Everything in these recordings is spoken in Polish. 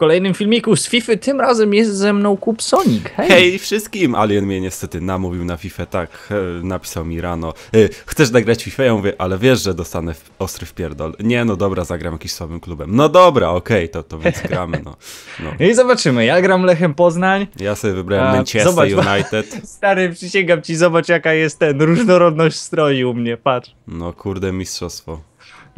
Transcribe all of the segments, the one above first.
kolejnym filmiku z FIFA. Tym razem jest ze mną Kupsonik. Hej! Hej wszystkim! Alien mnie niestety namówił na FIFA, tak, e, napisał mi rano. E, chcesz nagrać FIFA? Ja mówię, ale wiesz, że dostanę ostry wpierdol. Nie, no dobra, zagram jakimś słabym klubem. No dobra, okej, to, to więc gramy, no. no. I zobaczymy, ja gram Lechem Poznań. Ja sobie wybrałem A, Manchester zobacz, United. Stary, przysięgam ci, zobacz jaka jest ten, różnorodność stroi u mnie, patrz. No kurde, mistrzostwo.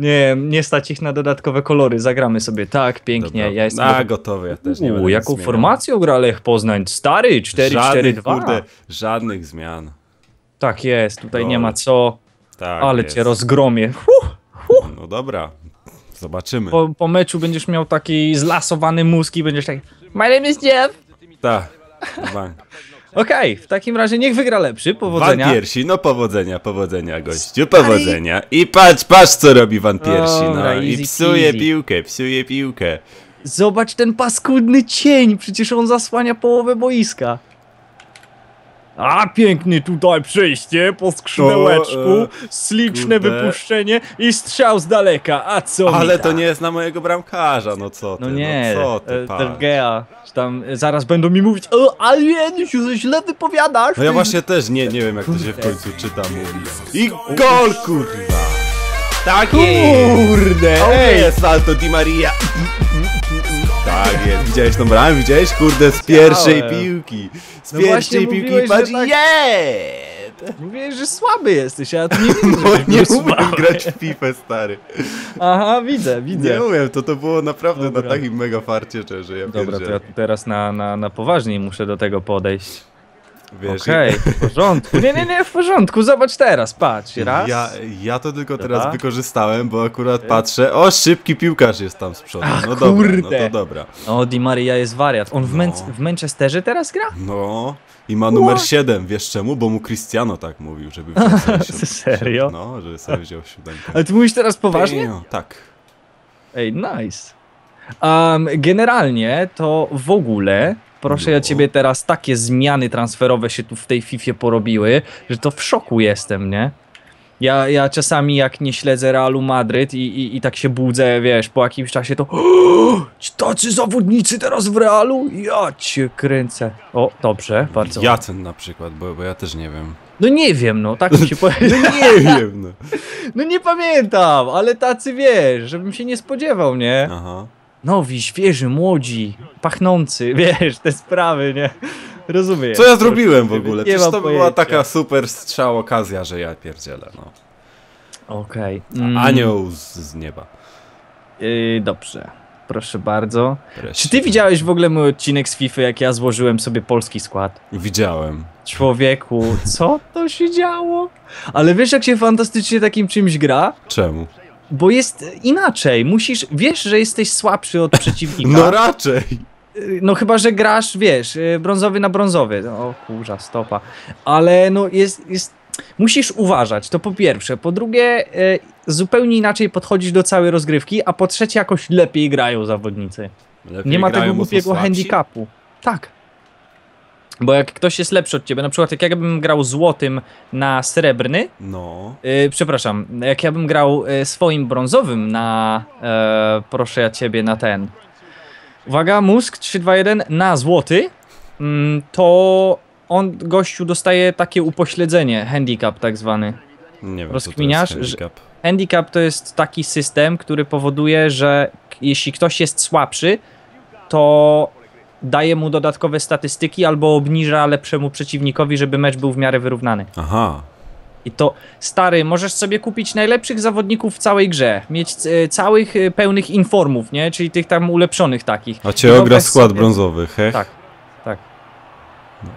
Nie, nie stać ich na dodatkowe kolory, zagramy sobie tak, pięknie, Dobra. ja jestem... A, gotowy, ja też nie Uuu, będę jaką zmieniał. formacją gra Lech Poznań? Stary, 4-4-2. Żadnych, kurde, żadnych zmian. Tak jest, tutaj nie ma co, Tak ale jest. cię rozgromię. Huh, huh. No dobra, zobaczymy. Po, po meczu będziesz miał taki zlasowany mózg i będziesz tak My name is Jeff. Tak, Okej, w takim razie niech wygra lepszy, Van powodzenia. Piersi, no powodzenia, powodzenia gościu, powodzenia. I patrz, patrz co robi Van Piersi, no i easy psuje peasy. piłkę, psuje piłkę. Zobacz ten paskudny cień, przecież on zasłania połowę boiska. A, piękny tutaj przejście po skrzydełeczku, e, śliczne kurde. wypuszczenie i strzał z daleka, a co Ale to nie jest na mojego bramkarza, no co ty, No nie, no co ty, e, czy tam e, zaraz będą mi mówić, o, Alien, się źle wypowiadasz. No ja właśnie też nie, nie wiem jak to się w końcu czyta, mówi. I gol, kurwa! Tak jest! Kurde, O ej, jest salto Di Maria! Tak jest, widziałeś tą bramę? Widziałeś? Kurde, z pierwszej piłki! Z No pierwszej piłki mówiłeś, patrz, tak- jeb! mówiłeś, że słaby jesteś, a ja tu nie widzę, żebyś nie umiem słaby. grać w FIFA, stary. Aha, widzę, widzę. Nie umiem, to to było naprawdę Dobra. na takim mega farcie, że- ja Dobra, to ja teraz na, na, na poważniej muszę do tego podejść. Wiesz, Okej, w porządku. Nie, nie, nie, w porządku. Zobacz teraz, patrz. Raz. Ja, ja to tylko teraz wykorzystałem, bo akurat patrzę, o szybki piłkarz jest tam z przodu. Ach, No dobra, no kurde. to dobra. O, Di Maria jest wariat. On w, No. W Manchesterze teraz gra? No i ma numer What? 7, wiesz czemu? Bo mu Cristiano tak mówił, żeby wziął sobie Serio? No, żeby sobie wziął siódemkę. Ale ty mówisz teraz poważnie? Damn, Tak. Ej, nice. Um, generalnie to w ogóle, proszę ja No. ciebie teraz, takie zmiany transferowe się tu w tej Fifie porobiły, że to w szoku jestem, nie? Ja, ja czasami jak nie śledzę Realu Madryt i, i, i tak się budzę, wiesz, po jakimś czasie to tacy zawodnicy teraz w Realu? Ja cię kręcę. O, dobrze, bardzo. Jacen na przykład, bo, bo ja też nie wiem. No nie wiem, no, tak mi się powiedział. Nie wiem, no. No nie pamiętam, ale tacy wiesz, żebym się nie spodziewał, nie? Aha. Nowi, świeży, młodzi, pachnący, wiesz, te sprawy, nie? Rozumiem. Co ja zrobiłem w ogóle? Przecież to była taka super strzał okazja, że ja pierdzielę, no. Okej. Mm, Anioł z, z nieba. Yy, dobrze, proszę bardzo. Wreszcie. Czy ty widziałeś w ogóle mój odcinek z FIFA, jak ja złożyłem sobie polski skład? Widziałem. Człowieku, co to się działo? Ale wiesz, jak się fantastycznie takim czymś gra? Czemu? Bo jest inaczej. Musisz, wiesz, że jesteś słabszy od przeciwnika. No raczej. Y, No chyba, że grasz, wiesz, y, brązowy na brązowy. O kurza, stopa. Ale no jest, jest... Musisz uważać, to po pierwsze. Po drugie, y, zupełnie inaczej podchodzisz do całej rozgrywki, a po trzecie jakoś lepiej grają zawodnicy. Lepiej Nie ma grają, tego głupiego handicapu. Tak. Bo jak ktoś jest lepszy od ciebie, na przykład jak ja bym grał złotym na srebrny, No. Yy, przepraszam, jak ja bym grał y, swoim brązowym na. E, proszę ja ciebie na ten. Uwaga, mózg 3, 2, 1 na złoty. Mm, to on gościu dostaje takie upośledzenie, handicap tak zwany. Nie wiem, Rozkminiasz, to jest że- handicap. Handicap to jest taki system, który powoduje, że jeśli ktoś jest słabszy, to daje mu dodatkowe statystyki albo obniża lepszemu przeciwnikowi, żeby mecz był w miarę wyrównany. Aha. I to, stary, możesz sobie kupić najlepszych zawodników w całej grze, mieć e, całych e, pełnych informów, nie? Czyli tych tam ulepszonych takich. A cię ogra skład sobie- brązowy, hech? Tak, tak.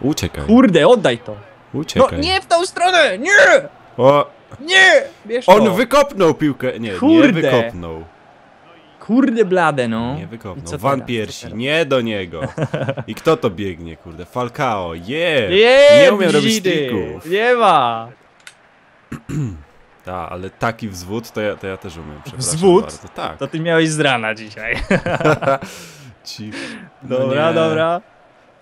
Uciekaj, Kurde, oddaj to. No uciekaj. nie w tą stronę, nie, O, nie, wiesz on to. wykopnął piłkę. Nie, nie Kurde. wykopnął. Kurde blade, no. Nie wykopnął. Van Piersi, nie do niego. I kto to biegnie, kurde? Falcao, yeah. Nie, umiem robić trików. Nie ma. Tak, ale taki wzwód to ja, to ja też umiem. przepraszam Wzwód? Bardzo. Tak. To ty miałeś z rana dzisiaj. Ci... No Dobra, nie. dobra.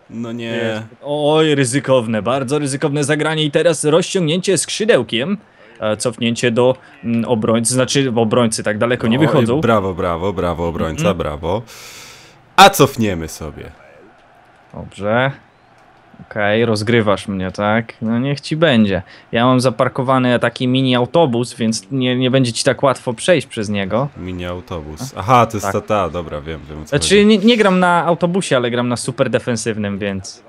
No nie. Oj, ryzykowne, bardzo ryzykowne zagranie i teraz rozciągnięcie skrzydełkiem. E, Cofnięcie do mm, obrońcy, znaczy obrońcy tak daleko nie Oj, wychodzą. Brawo, brawo, brawo, obrońca, Mhm. brawo. A cofniemy sobie. Dobrze. Okej, rozgrywasz mnie, tak? No niech ci będzie. Ja mam zaparkowany taki mini autobus, więc nie, nie będzie ci tak łatwo przejść przez niego. Mini autobus. Aha, to jest Tak. ta, ta, dobra, wiem, wiem co Znaczy nie, nie gram na autobusie, ale gram na super defensywnym, więc...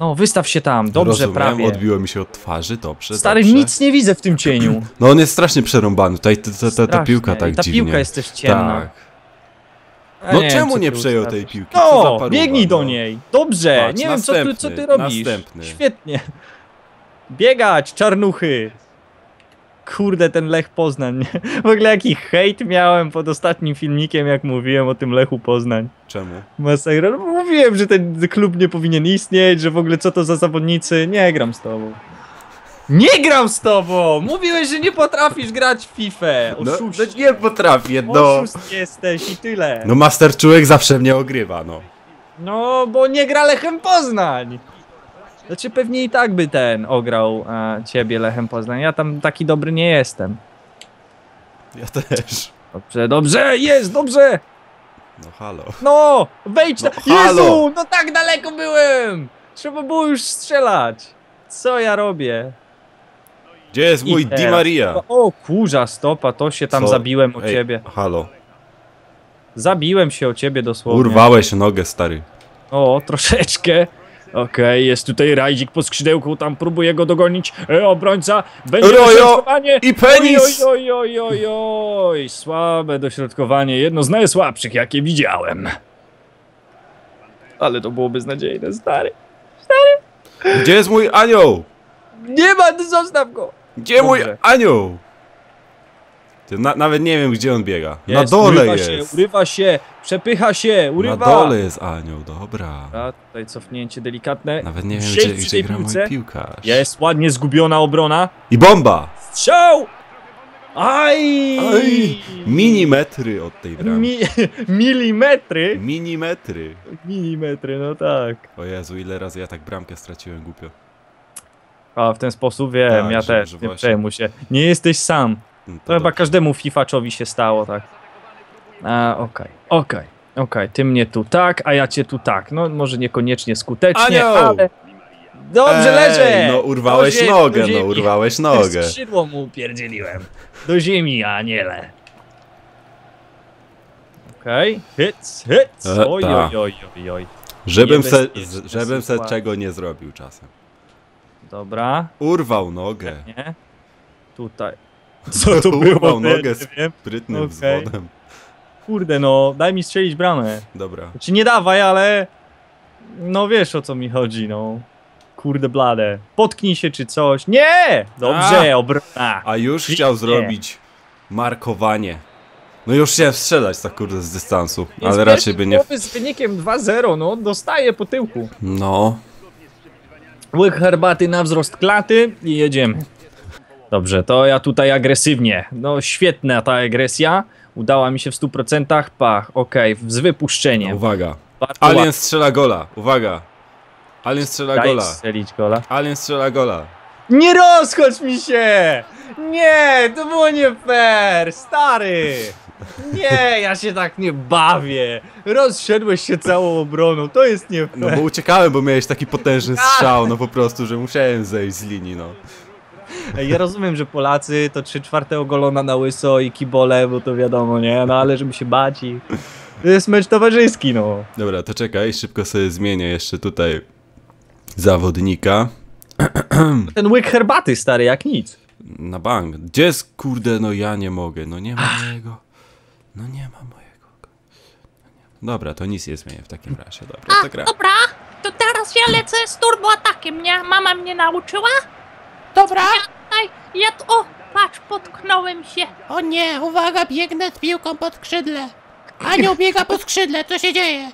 No, wystaw się tam, dobrze, Rozumiem, prawie. odbiło mi się od twarzy, dobrze, Stary, dobrze. nic nie widzę w tym cieniu. No on jest strasznie przerąbany, tutaj ta, ta, ta, ta piłka tak I Ta dziwnie. piłka jest też ciemna. Tak. Ja No wiem, czemu co nie przejął tej piłki? No, biegnij do no. niej. Dobrze, Patrz, nie wiem co ty, co ty robisz. następny. Świetnie. Biegać, czarnuchy. Kurde, ten Lech Poznań. W ogóle jaki hejt miałem pod ostatnim filmikiem, jak mówiłem o tym Lechu Poznań. Czemu? Masakra. No, mówiłem, że ten klub nie powinien istnieć, że w ogóle co to za zawodnicy. Nie gram z tobą. Nie gram z tobą! Mówiłeś, że nie potrafisz grać w FIFA. No, Oszust, no nie potrafię, no. Oszust jesteś i tyle. No Master Człowiek zawsze mnie ogrywa, no. No, bo nie gra Lechem Poznań. Znaczy pewnie i tak by ten ograł e, ciebie Lechem Poznań. Ja tam taki dobry nie jestem. Ja też. Dobrze, dobrze, jest, dobrze! No halo. No, wejdź No, na... halo! Jezu, no tak daleko byłem! Trzeba było już strzelać. Co ja robię? Gdzie jest I mój Di Maria? O kurza, stopa, to się tam Co? zabiłem o Ej, ciebie. Halo. Zabiłem się o ciebie dosłownie. Urwałeś nogę, stary. O, troszeczkę. Okej, jest tutaj Rajdzik po skrzydełku, tam próbuje go dogonić. E, obrońca, będzie Rojo dośrodkowanie. i penis! Oj, oj, oj, oj, oj, słabe dośrodkowanie, jedno z najsłabszych, jakie widziałem. Ale to było beznadziejne, stary. Gdzie jest mój anioł? Nie ma, zostaw go. Gdzie mój Dobrze. anioł? Ty, Na, nawet nie wiem, gdzie on biega. na Jest, dole urywa jest. się, urywa się, przepycha się, urywa. Na dole jest anioł, dobra. A, tutaj cofnięcie delikatne. Nawet nie wiem, gdzie, gdzie gra mój piłce. piłkarz. Jest ładnie zgubiona obrona. I bomba! Strzał! Aj! Oj, minimetry od tej bramki. Mi milimetry? Minimetry. Milimetry, no tak. O Jezu, ile razy ja tak bramkę straciłem głupio. A w ten sposób wiem, Tak, ja że- też, że nie przejmuj się. Nie jesteś sam. Mm, To chyba każdemu FIFA-czowi się stało, tak. A, okej, okej, okej, ty mnie tu tak, a ja cię tu tak. No może niekoniecznie skutecznie, Anioł! ale... Dobrze leżę! No urwałeś Do zie- nogę, do no ziemi. urwałeś nogę. Skrzydło mu pierdzieliłem. Do ziemi, aniele. Okej, hits, hits. E, Oj, oj, oj, oj, oj. Żebym se, żebym se czego nie zrobił czasem. Dobra, Urwał nogę. nie? Tutaj. Co to było? Nogę sprytnym Okej. wzwodem. Kurde no, daj mi strzelić bramę. Dobra. Znaczy nie dawaj, ale... No wiesz o co mi chodzi, no. Kurde blade. Potknij się czy coś. Nie! Dobrze, obrona. A już Pięknie. chciał zrobić markowanie. No już chciałem strzelać tak kurde z dystansu, Jest ale raczej by nie... z wynikiem 2-0, no. Dostaje po tyłku. No. Łyk herbaty na wzrost klaty i jedziemy. Dobrze, to ja tutaj agresywnie. No świetna ta agresja. Udała mi się w 100%. Pach, okej, z wypuszczeniem. Uwaga. Bardzo Alien ładnie. strzela gola. Uwaga. Alien strzela Daj gola. strzelić gola. Alien strzela gola. Nie rozchodź mi się! Nie, to było nie fair, stary! Nie, ja się tak nie bawię. Rozszedłeś się całą obroną, to jest nie fair. No bo uciekałem, bo miałeś taki potężny strzał, no po prostu, że musiałem zejść z linii, no. Ej, Ja rozumiem, że Polacy to 3 czwarte ogolona na łyso i kibole, bo to wiadomo, nie? No ale żeby się bać i... To jest mecz towarzyski, no. Dobra, to czekaj, szybko sobie zmienię jeszcze tutaj zawodnika. Ten łyk herbaty, stary, jak nic. Na bank. Gdzie jest, kurde, no ja nie mogę, no nie ma mojego. No nie ma mojego. Dobra, to nic nie zmienię w takim razie, dobra, A, to gra. dobra, to teraz ja lecę z turboatakiem, nie? Mama mnie nauczyła? Dobra. Ja tutaj, ja tu, o, patrz, potknąłem się. O nie, uwaga, biegnę z piłką pod skrzydle. Anioł biega po skrzydle, co się dzieje?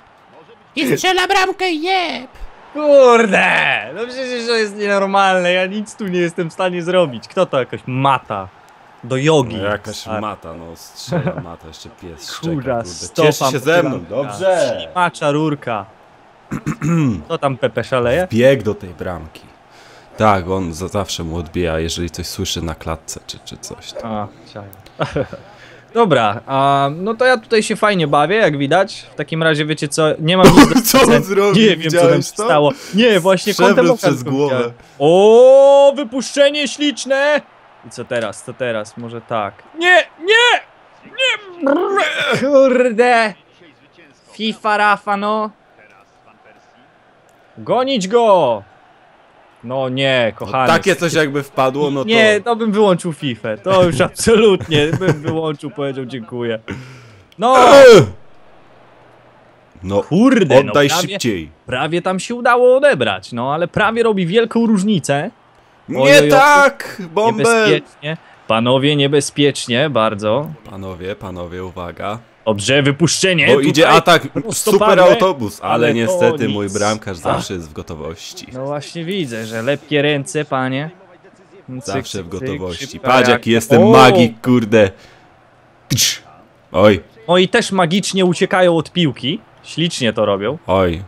I strzela bramkę, jeb! Kurde! No przecież to jest nienormalne, ja nic tu nie jestem w stanie zrobić. Kto to jakoś mata? Do jogi. No jakaś stary. mata, no strzela mata, jeszcze pies szczeka, kurde. stopa Cieszy się ze mną, dobrze. Macza rurka. Co tam Pepe szaleje? Bieg do tej bramki. Tak, on za zawsze mu odbija, jeżeli coś słyszy na klatce, czy, czy coś. A, ciao. Dobra, a no to ja tutaj się fajnie bawię, jak widać. W takim razie wiecie co, nie mam nic do Co on zrobił? Nie wiem co tam się stało. Nie, właśnie Przewrót kątem oka przez głowę. widziałem. O, wypuszczenie śliczne! I co teraz, co teraz? Może tak. Nie, nie! Nie! Kurde! FIFA Rafa, no. Gonić go! No nie, kochany. Takie coś jakby wpadło, no to... Nie, to bym wyłączył FIFA. To już absolutnie bym wyłączył, powiedział dziękuję. No! No, kurde, no oddaj prawie, szybciej. prawie tam się udało odebrać, no ale prawie robi wielką różnicę. Nie tak! Bombę! Niebezpiecznie. Panowie, niebezpiecznie, bardzo. Panowie, panowie, uwaga. Dobrze, wypuszczenie. Bo idzie atak, super autobus, ale, ale niestety mój bramkarz Ach. zawsze jest w gotowości. No właśnie widzę, że lepkie ręce, panie. Cyk, Zawsze w cyk, gotowości. Patrz jaki jestem O! magik, kurde. Oj, No i też magicznie uciekają od piłki. Ślicznie to robią. oj.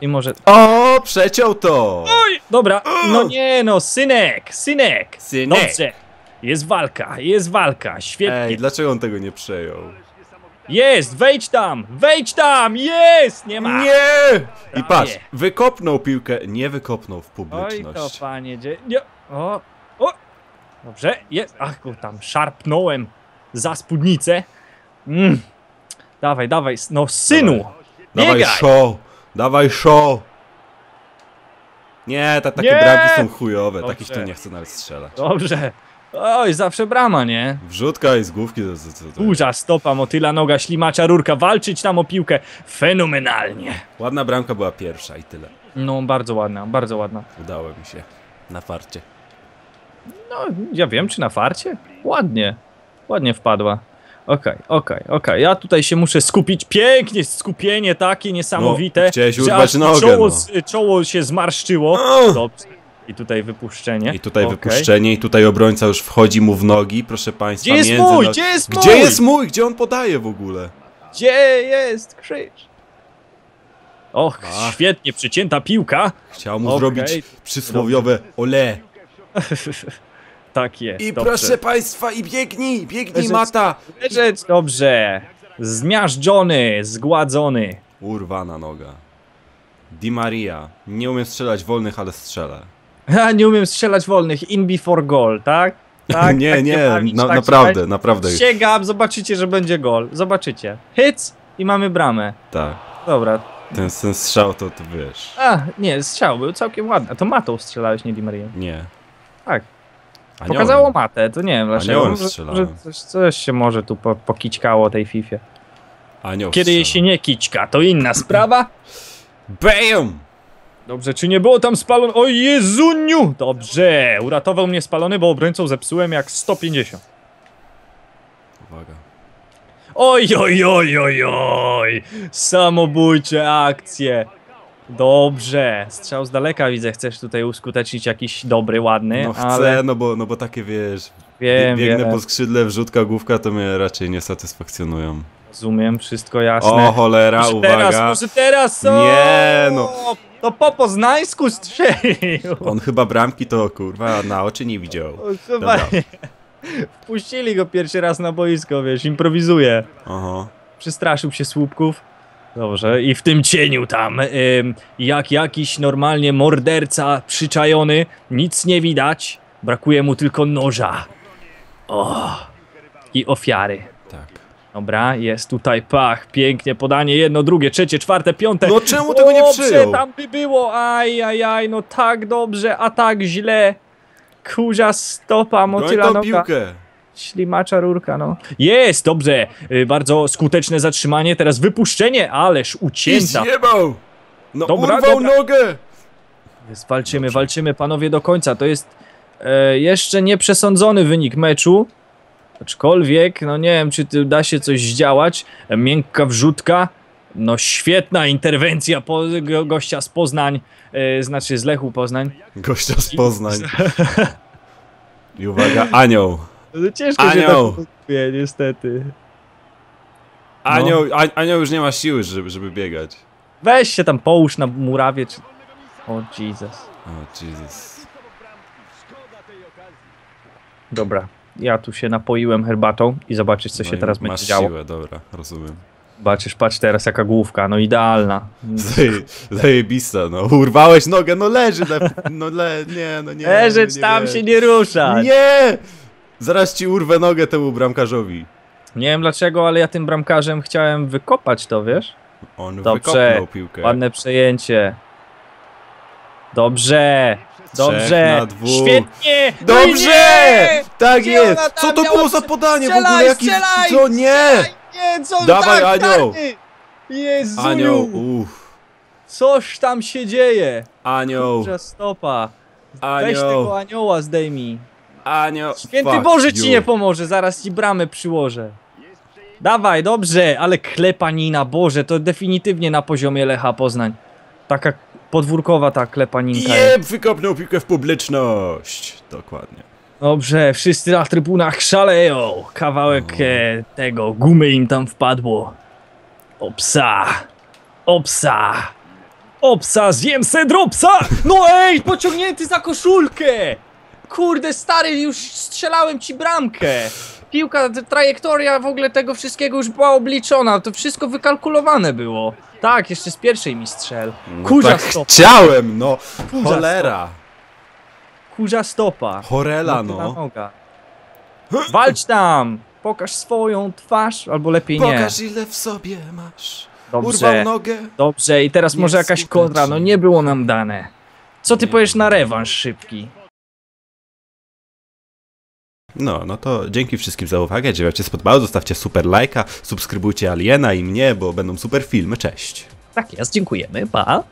I może... O, przeciął to! Oj! Dobra, no nie no, synek, synek. Synek. Dobrze. Jest walka, jest walka, świetnie. Ej, dlaczego on tego nie przejął? Jest, wejdź tam, wejdź tam, jest, nie ma. Nie! I patrz, wykopnął piłkę, nie wykopnął w Oj to publiczność. panie, dzie... nie. O, o. Dobrze, jest. Ach, ku, tam szarpnąłem za spódnicę. Mm. Dawaj, dawaj, no synu. Dawaj Biegaj. show, dawaj show! Nie, ta, takie Nie! bramki są chujowe, Dobrze. takich to nie chcę nawet strzelać. Dobrze. Oj, zawsze brama, nie? Wrzutka i z główki. Duża stopa, motyla, noga, ślimacza, rurka. Walczyć tam o piłkę. Fenomenalnie. Ładna bramka była pierwsza i tyle. No, bardzo ładna, bardzo ładna. Udało mi się. Na farcie. No, ja wiem, czy na farcie? Ładnie. Ładnie wpadła. Okej, okej, okej. Ja tutaj się muszę skupić. Pięknie, skupienie takie niesamowite. No, chciałeś urwać nogę, Czoło, no. czoło się zmarszczyło. Dobrze. I tutaj wypuszczenie. I tutaj Okej. wypuszczenie, i tutaj obrońca już wchodzi mu w nogi, proszę państwa. Gdzie jest mój? Gdzie jest Gdzie mój? jest mój? Gdzie on podaje w ogóle? Gdzie jest krzyż? Och, Ach. świetnie przycięta piłka. Chciał mu Okej. zrobić przysłowiowe ole. Tak jest. I dobrze. proszę państwa, i biegnij, biegnij mata. Rzecz dobrze. Zmiażdżony, zgładzony. Urwana noga. Di Maria. Nie umiem strzelać wolnych, ale strzelę. Nie umiem strzelać wolnych. In before goal, tak? Tak, nie, tak nie, się bawić, na, tak się naprawdę, bawić. naprawdę. Sięgam, zobaczycie, że będzie gol. Zobaczycie. Hits i mamy bramę. Tak. Dobra. Ten, ten strzał to, to wiesz. A, nie, strzał był całkiem ładny. A to matą strzelałeś, nie Di Maria. Nie. Tak. Aniołem. Pokazało matę, to nie wiem dlaczego. Aniołem strzelałem. może coś, coś się może tu po, pokićkało tej Fifie. Anioł Kiedy jej się nie kićka, to inna sprawa. BAM! Dobrze, czy nie było tam spalone? O Jezuniu! Dobrze, uratował mnie spalony, bo obrońcą zepsułem jak 150. Uwaga. Oj, oj, oj, oj, oj! Samobójcze akcje. Dobrze. Strzał z daleka widzę, chcesz tutaj uskutecznić jakiś dobry, ładny, No chcę, ale no, bo, no bo takie wiesz. wiem, biegnę wiem, po skrzydle, wrzutka główka to mnie raczej nie satysfakcjonują. rozumiem, wszystko jasne. O cholera, może uwaga. teraz, może teraz, o! Nie, no. To po poznańsku strzelił. On chyba bramki to kurwa na oczy nie widział. Chyba nie. Wpuścili go pierwszy raz na boisko, wiesz, improwizuje. Aha. Przestraszył się słupków. Dobrze, i w tym cieniu tam, ym, jak jakiś normalnie morderca przyczajony, nic nie widać, brakuje mu tylko noża. O, i ofiary. Tak. Dobra, jest tutaj pach, pięknie podanie, jedno, drugie, trzecie, czwarte, piąte. No czemu tego nie przyjął? tam by było, aj, aj, aj, no tak dobrze, a tak źle. Kurza stopa, motyla noga. piłkę. Ślimacza rurka, no. Jest, dobrze. Y, Bardzo skuteczne zatrzymanie, teraz wypuszczenie, ależ I ucięta. zjebał! No Dobra, urwał dobra. nogę! Jest, walczymy, walczymy, panowie, do końca. To jest e, jeszcze nieprzesądzony wynik meczu. Aczkolwiek, no nie wiem, czy da się coś zdziałać. Miękka wrzutka. No świetna interwencja po, go, gościa z Poznań, e, znaczy z Lechu Poznań. Gościa z Poznań. I uwaga, anioł. No, ciężko się Anioł. tak kupuje, niestety. Anioł, a, anioł już nie ma siły, żeby, żeby biegać. Weź się tam połóż na murawie, czy... O Jesus. O, Jesus. Dobra. Ja tu się napoiłem herbatą i zobaczysz, co No się teraz masz będzie działo. siłę, dobra, rozumiem. Zobaczysz, patrz teraz jaka główka, no idealna. Zaje- Zajebista, no. Urwałeś nogę, no leży, na, no le, nie, no nie. Leżeć no tam się nie rusza. Nie! Zaraz ci urwę nogę temu bramkarzowi. Nie wiem dlaczego, ale ja tym bramkarzem chciałem wykopać to, wiesz? On Dobrze, wykopnął piłkę. ładne przejęcie. Dobrze, dobrze, świetnie! No Dobrze! nie! Tak jest! Co to było za podanie w Strzelaj, ogóle? Jaki... strzelaj, Co? Nie! Nie, co Dawaj, tak, anioł! Jezu! Anioł, uff. Coś tam się dzieje! Anioł, Kurza stopa. Weź tego anioł, anioła zdejmij. anioł. Święty Fuck Boże ci you. nie pomoże, zaraz ci bramę przyłożę. Dawaj, dobrze, ale klepanina, Boże, to definitywnie na poziomie Lecha Poznań. Taka podwórkowa ta klepaninka. Jeb, wykopnął piłkę w publiczność. Dokładnie. Dobrze, wszyscy na trybunach szaleją. Kawałek e, tego gumy im tam wpadło. Opsa. Opsa. Opsa, zjem se dropsa! No ej, pociągnięty za koszulkę! Kurde, stary, już strzelałem ci bramkę. Piłka, trajektoria w ogóle tego wszystkiego już była obliczona. To wszystko wykalkulowane było. Tak, jeszcze z pierwszej mi strzel. Kurza tak stopa. chciałem, no. Kurza Cholera. Kurza stopa. Chorela, no. noga. Walcz tam! Pokaż swoją twarz, albo lepiej nie. Pokaż ile w sobie masz. Urwał Dobrze, nogę. dobrze. I teraz może jakaś kontra, no nie było nam dane. Co ty Nie. powiesz na rewanż szybki? No, no to dzięki wszystkim za uwagę. Jeżeli wam się spodobało, zostawcie super lajka, subskrybujcie Aliena i mnie, bo będą super filmy. Cześć. Tak jest, dziękujemy, pa.